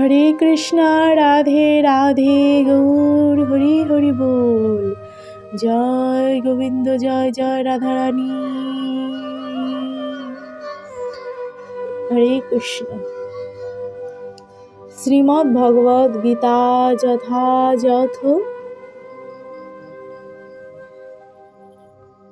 হরে কৃষ্ণ, রাধে রাধে, গৌর, হরি হরি বল। জয় গোবিন্দ, জয় জয় রাধারানী। হরে কৃষ্ণ। শ্রীমদ্ ভগবদ গীতা যথাযথ।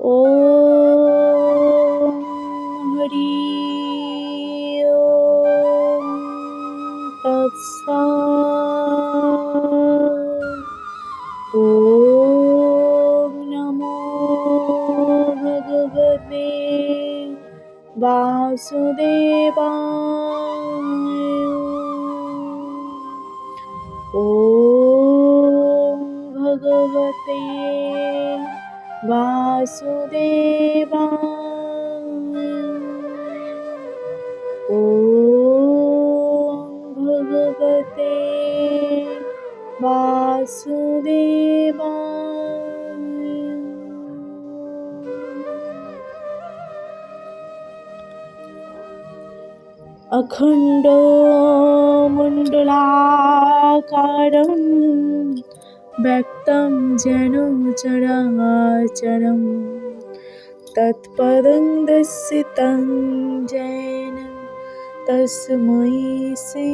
ও हरये वासुदेवा ॐ भगवते वासुदेवा अखण्डो मण्डलाकारम् ব্যক্তম যেন চরাচরম তৎপদং দর্শিতং যেন তস্मै শ্রী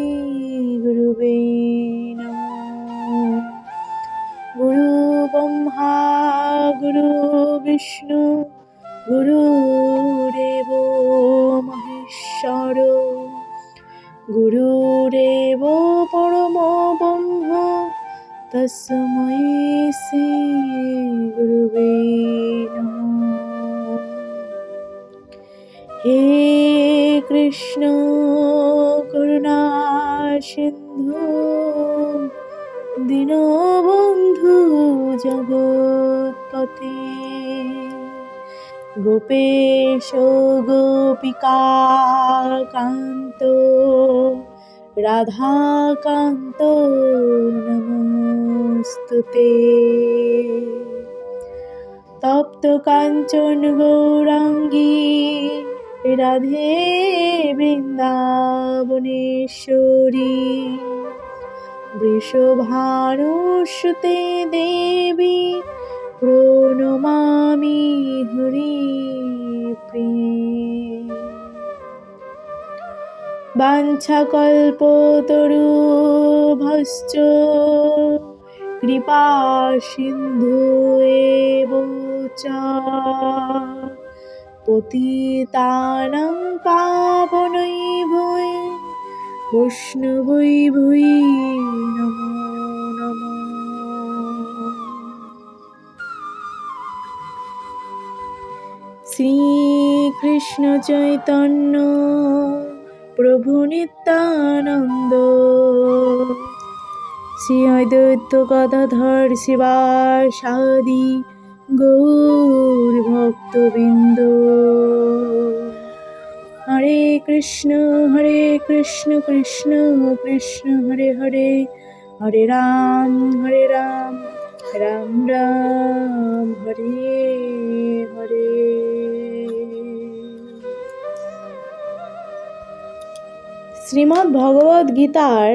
গুরুবে গুরু ব্রহ্মা, গুরু বিষ্ণু গুরুদেব মহেশ্বর। গুরুদেব পরম তস্मै শ্রী গুরুবে নমঃ হে কৃষ্ণ করুণা সিন্ধু দীনবন্ধু জগৎপতে গোপেশ গোপিকা কান্ত রাধাকান্ত নমস্তুতে তপ্ত কাঞ্চন গৌরাঙ্গী রাধে বৃন্দাবনেশ্বরী বৃষভানুসুতে দেবী বাঞ্ছাকল্পতরুভশ্চ। কৃপা সিন্ধু পতিতানাং পাবনৈভৈ বৈষ্ণবৈ ভৈ নমো নমঃ। শ্রীকৃষ্ণ চৈতন্য প্রভু নিত্যানন্দ। শ্রী অদ্বৈত গদাধর শিবাসাদি গৌর ভক্তবৃন্দ। হরে কৃষ্ণ হরে কৃষ্ণ কৃষ্ণ কৃষ্ণ, হরে হরে হরে রাম হরে রাম রাম রাম, হরে হরে। শ্রীমদ্ গীতার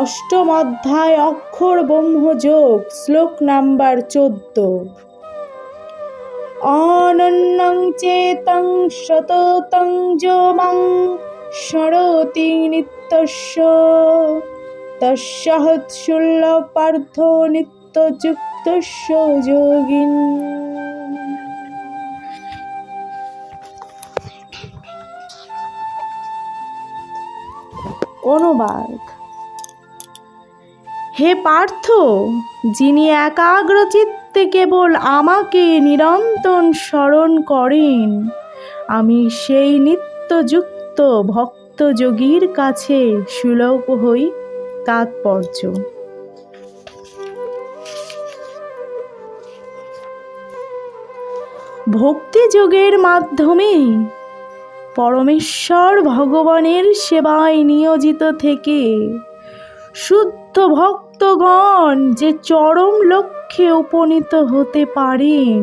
অষ্টম অধ্যায় অক্ষর ব্রহ্মযোগ, শ্লোক নাম্বার চোদ্দ। অনন্যং চেতং সততং যোমাং সরতি নিত্যস্য তস্যহৎশুল্ল পার্থ নিত্যযুক্তস্য যোগিন। অনুবাদ হে পার্থ, যিনি একাগ্র চিত্তে কেবল আমাকে নিরন্তর স্মরণ করেন, আমি সেই নিত্যযুক্ত ভক্ত যোগীর কাছে সুলভ হই তাৎপর্য। ভক্তিযোগের মাধ্যমে পরমেশ্বর ভগবানের সেবায় নিয়োজিত থেকে। শুদ্ধ ভক্তগণ যে চরম লক্ষ্যে উপনীত হতে পারেন,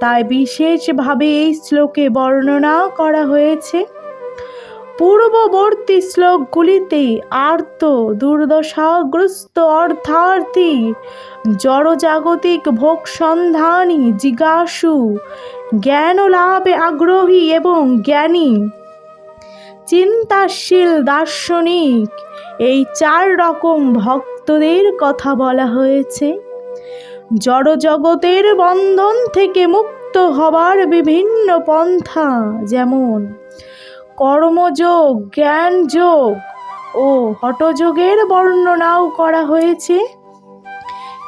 তাই বিশেষভাবে এই শ্লোকে বর্ণনা করা হয়েছে। পূর্ববর্তী শ্লোকগুলিতে আর্ত দুর্দশাগ্রস্ত অর্থার্থী, জড়জাগতিক ভোগ সন্ধানী জিজ্ঞাসু জ্ঞান লাভে আগ্রহী এবং জ্ঞানী। চিন্তাশীল দার্শনিক, এই চার রকম ভক্তদের কথা বলা হয়েছে। জড়জগতের বন্ধন থেকে মুক্ত হবার বিভিন্ন পন্থা যেমন কর্মযোগ, জ্ঞানযোগ ও হটযোগের বর্ণনাও করা হয়েছে।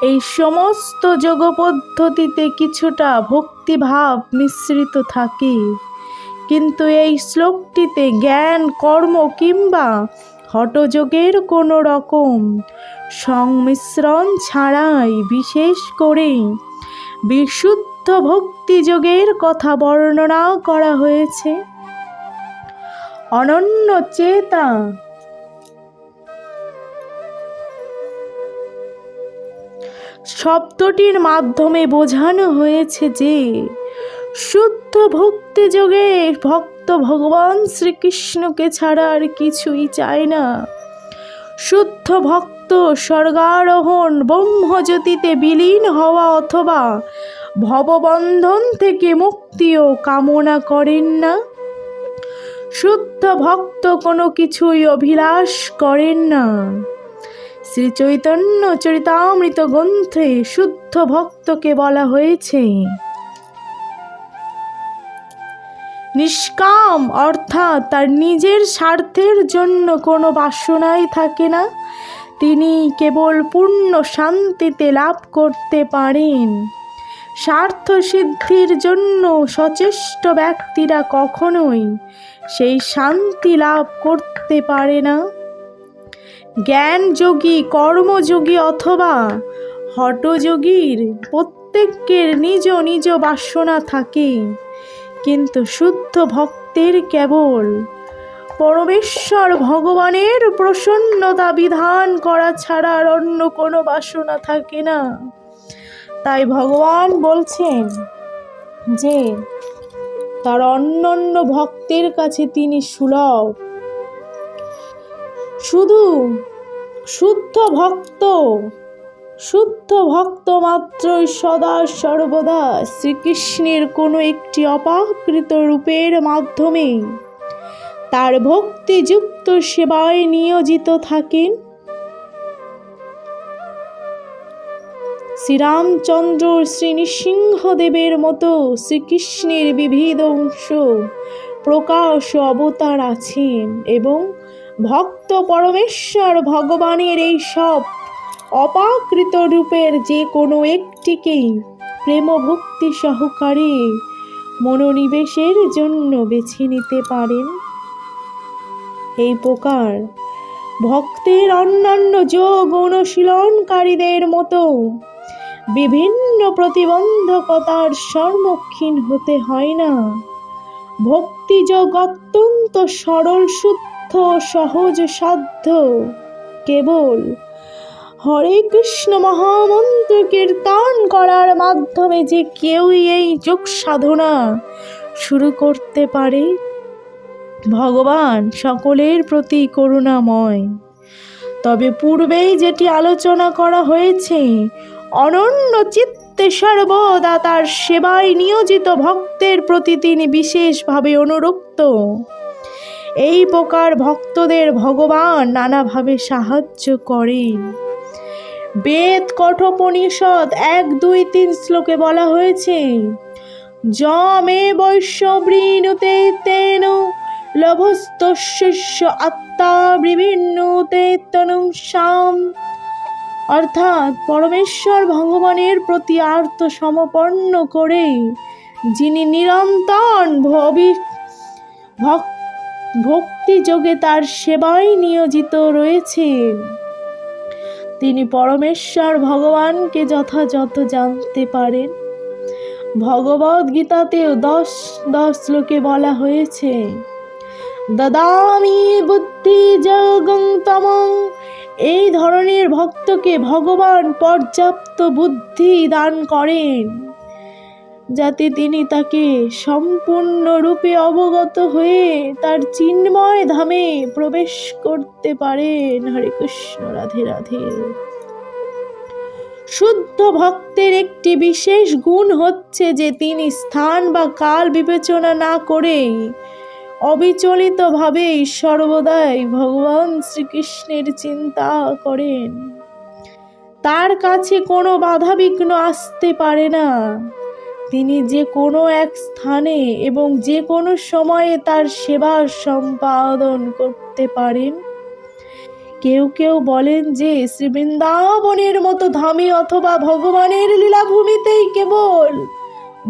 এই সমস্ত যোগ পদ্ধতিতে কিছুটা ভক্তিভাব মিশ্রিত থাকে। কিন্তু এই শ্লোকটিতে জ্ঞান, কর্ম কিংবা হঠযোগের কোনো রকম সংমিশ্রণ ছাড়াই বিশেষ করে বিশুদ্ধ ভক্তিযোগের কথা বর্ণনা করা হয়েছে। অনন্য চেতা শব্দটির মাধ্যমে বোঝানো হয়েছে যে, শুদ্ধ ভক্তি যোগে ভক্ত ভগবান শ্রীকৃষ্ণকে ছাড়া আর কিছুই চায় না। শুদ্ধ ভক্ত স্বর্গারোহণ ব্রহ্মজ্যোতিতে বিলীন হওয়া অথবা ভববন্ধন থেকে মুক্তিও কামনা করেন না। শুদ্ধ ভক্ত কোনো কিছুই অভিলাষ করেন না। শ্রী চৈতন্য চরিতামৃত গ্রন্থে শুদ্ধ ভক্তকে বলা হয়েছে। নিষ্কাম অর্থাৎ তার নিজের স্বার্থের জন্য কোনো বাসনাই থাকে না। তিনি কেবল পূর্ণ শান্তিতে লাভ করতে পারেন। স্বার্থ সিদ্ধির জন্য সচেষ্ট ব্যক্তিরা কখনোই সেই শান্তি লাভ করতে পারে না। জ্ঞানযোগী, কর্মযোগী অথবা হটযোগীর প্রত্যেকের নিজ নিজ বাসনা থাকে। কিন্তু শুদ্ধ ভক্তের কেবল পরমেশ্বর ভগবানের প্রসন্নতা বিধান করা ছাড়া আর অন্য কোনো বাসনা থাকে না। তাই ভগবান বলছেন যে, তার অন্যান্য ভক্তের কাছে তিনি সুলভ। শুধু শুদ্ধ ভক্ত শুদ্ধ ভক্ত মাত্রই সদা সর্বদা শ্রীকৃষ্ণের কোনো একটি অপাকৃত রূপের মাধ্যমে তার ভক্তিযুক্ত সেবায় নিয়োজিত থাকেন। শ্রীরামচন্দ্র শ্রী নৃসিংহদেবের মতো শ্রীকৃষ্ণের বিবিধ অংশ প্রকাশ অবতার আছেন এবং ভক্ত পরমেশ্বর ভগবানের এই সব অপাকৃত রূপের যে কোনো একটিকেই প্রেম ভক্তি সহকারে মনোনিবেশের জন্য বেছে নিতে পারেন। এই প্রকার ভক্তের অন্যান্য যোগ অনুশীলনকারীদের মতো বিভিন্ন প্রতিবন্ধকতার সম্মুখীন হতে হয় না। ভক্তিযোগ অত্যন্ত সরল, শুদ্ধ সহজ সাধ্য কেবল। হরে কৃষ্ণ মহামন্ত্র কীর্তন করার মাধ্যমে যে কেউই এই যোগ সাধনা শুরু করতে পারে, ভগবান সকলের প্রতি করুণাময়। তবে পূর্বেই যেটি আলোচনা করা হয়েছে, অনন্য চিত্তে সর্বদা তার সেবায় নিয়োজিত ভক্তের প্রতি তিনি বিশেষভাবে অনুরক্ত। এই প্রকার ভক্তদের ভগবান নানাভাবে সাহায্য করেন। বেদ কঠোপনিষদ এক, দুই, তিন শ্লোকে বলা হয়েছে, যমে বৈশ্যবৃণুতে তেন লভস্তস্য আত্মা বিভিন্নতে তনুষাম অর্থাৎ পরমেশ্বর ভগবানের প্রতি আর্ত সমপন্ন করে, যিনি নিরন্তর ভবি ভক- ভক্তিযোগে তার সেবায় নিয়োজিত রয়েছেন। তিনি পরমেশ্বর ভগবানকে যথাযথ জানতে পারেন। ভগবদ গীতাতেও দশ দশ শ্লোকে বলা হয়েছে, দদামি বুদ্ধি যোগং তমং। এই ধরনের ভক্তকে ভগবান পর্যাপ্ত বুদ্ধি দান করেন। যাতে তিনি তাকে সম্পূর্ণরূপে অবগত হয়ে তার চিন্ময় ধামে প্রবেশ করতে পারেন। হরে কৃষ্ণ, রাধে রাধে। শুদ্ধ ভক্তের একটি বিশেষ গুণ হচ্ছে যে তিনি স্থান বা কাল বিবেচনা না করেই অবিচলিতভাবেই সর্বদাই ভগবান শ্রীকৃষ্ণের চিন্তা করেন। তার কাছে কোনো বাধাবিঘ্ন আসতে পারে না। তিনি যে কোনো এক স্থানে এবং যে কোনো সময়ে তার সেবা সম্পাদন করতে পারেন। কেউ কেউ বলেন যে শ্রী বৃন্দাবনের মতো ধামে অথবা ভগবানের লীলাভূমিতেই কেবল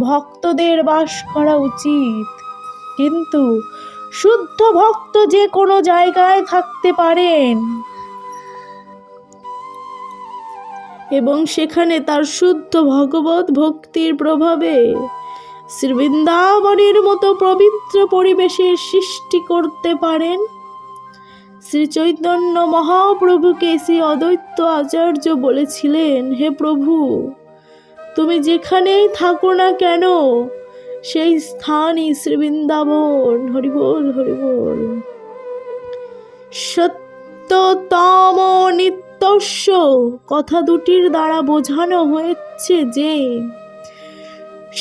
ভক্তদের বাস করা উচিত। কিন্তু শুদ্ধ ভক্ত যে কোনো জায়গায় থাকতে পারেন। এবং সেখানে তার শুদ্ধ ভগবত ভক্তির প্রভাবে শ্রীবৃন্দাবনের মতো পবিত্র পরিবেশে সৃষ্টি করতে পারেন। শ্রী চৈতন্য মহাপ্রভুকে শ্রী অদ্বৈত আচার্য বলেছিলেন, হে প্রভু, তুমি যেখানেই থাকো না কেন, সেই স্থানই শ্রী বৃন্দাবন হরিবোল হরিবোল সত্যতম নিত্যস্য কথা দুটির দ্বারা বোঝানো হয়েছে যে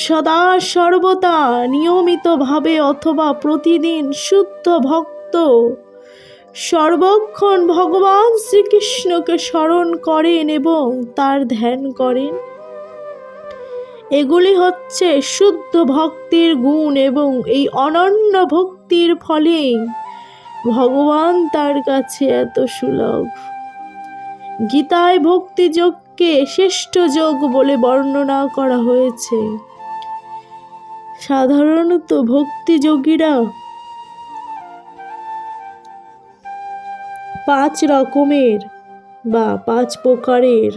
সদা সর্বদা নিয়মিতভাবে অথবা প্রতিদিন শুদ্ধ ভক্ত, সর্বক্ষণ ভগবান শ্রীকৃষ্ণকে স্মরণ করেন এবং তার ধ্যান করেন। এগুলি হচ্ছে শুদ্ধ ভক্তির গুণ এবং এই অনন্য ভক্তির ফলে ভগবান তার কাছে এত সুলভ। গীতায় ভক্তি যোগকে শ্রেষ্ঠ যোগ বলে বর্ণনা করা হয়েছে। সাধারণত ভক্তি যোগীরা পাঁচ রকমের বা পাঁচ প্রকারের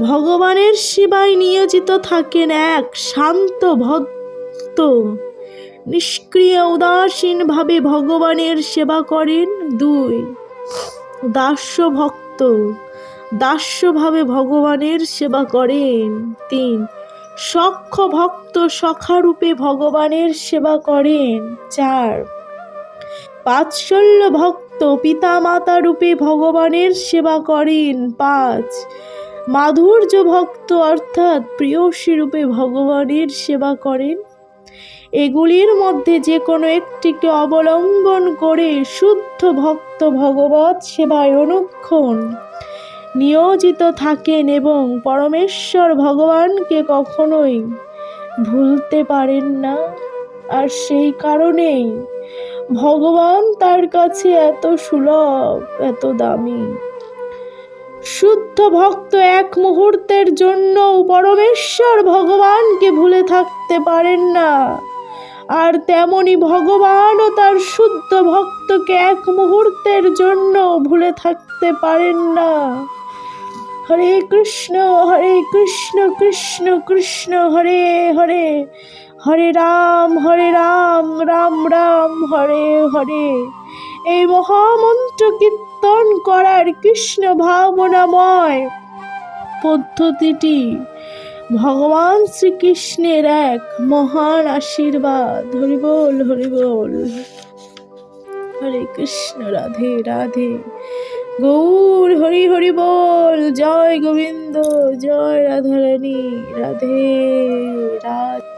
ভগবানের সেবায় নিয়োজিত থাকেন এক শান্ত ভক্ত। নিষ্ক্রিয় উদাসীনভাবে ভগবানের সেবা করেন। দুই দাস্য ভক্ত দাস্যভাবে ভগবানের সেবা করেন তিন। সক্ষ ভক্ত সখারূপে ভগবানের সেবা করেন চার। পাৎসল্য ভক্ত পিতা মাতা রূপে ভগবানের সেবা করেন পাঁচ। মাধুর্য ভক্ত অর্থাৎ প্রিয়সী রূপে ভগবানের সেবা করেন এগুলির মধ্যে যে কোনো একটিকে অবলম্বন করে শুদ্ধ ভক্ত ভগবত সেবায় অনুক্ষণ। নিয়োজিত থাকেন এবং পরমেশ্বর ভগবানকে কখনোই ভুলতে পারেন না। আর সেই কারণেই ভগবান তার কাছে এত সুলভ, এত দামি। শুদ্ধ ভক্ত এক মুহূর্তের জন্য পরমেশ্বর ভগবানকে ভুলে থাকতে পারেন না। আর তেমনি ভগবানও তার শুদ্ধ ভক্তকে এক মুহূর্তের জন্য ভুলে থাকতে পারেন না। হরে কৃষ্ণ হরে কৃষ্ণ কৃষ্ণ কৃষ্ণ, হরে হরে হরে রাম হরে রাম রাম রাম, হরে হরে। এই মহামন্ত্র কীর্তন করার কৃষ্ণ ভাবনাময় পদ্ধতিটি ভগবান শ্রীকৃষ্ণের এক মহান আশীর্বাদ। হরিবোল হরিবোল হরে কৃষ্ণ, রাধে রাধে। গৌর, হরি হরি বল। জয় গোবিন্দ, জয় রাধারানী। রাধে রাধে।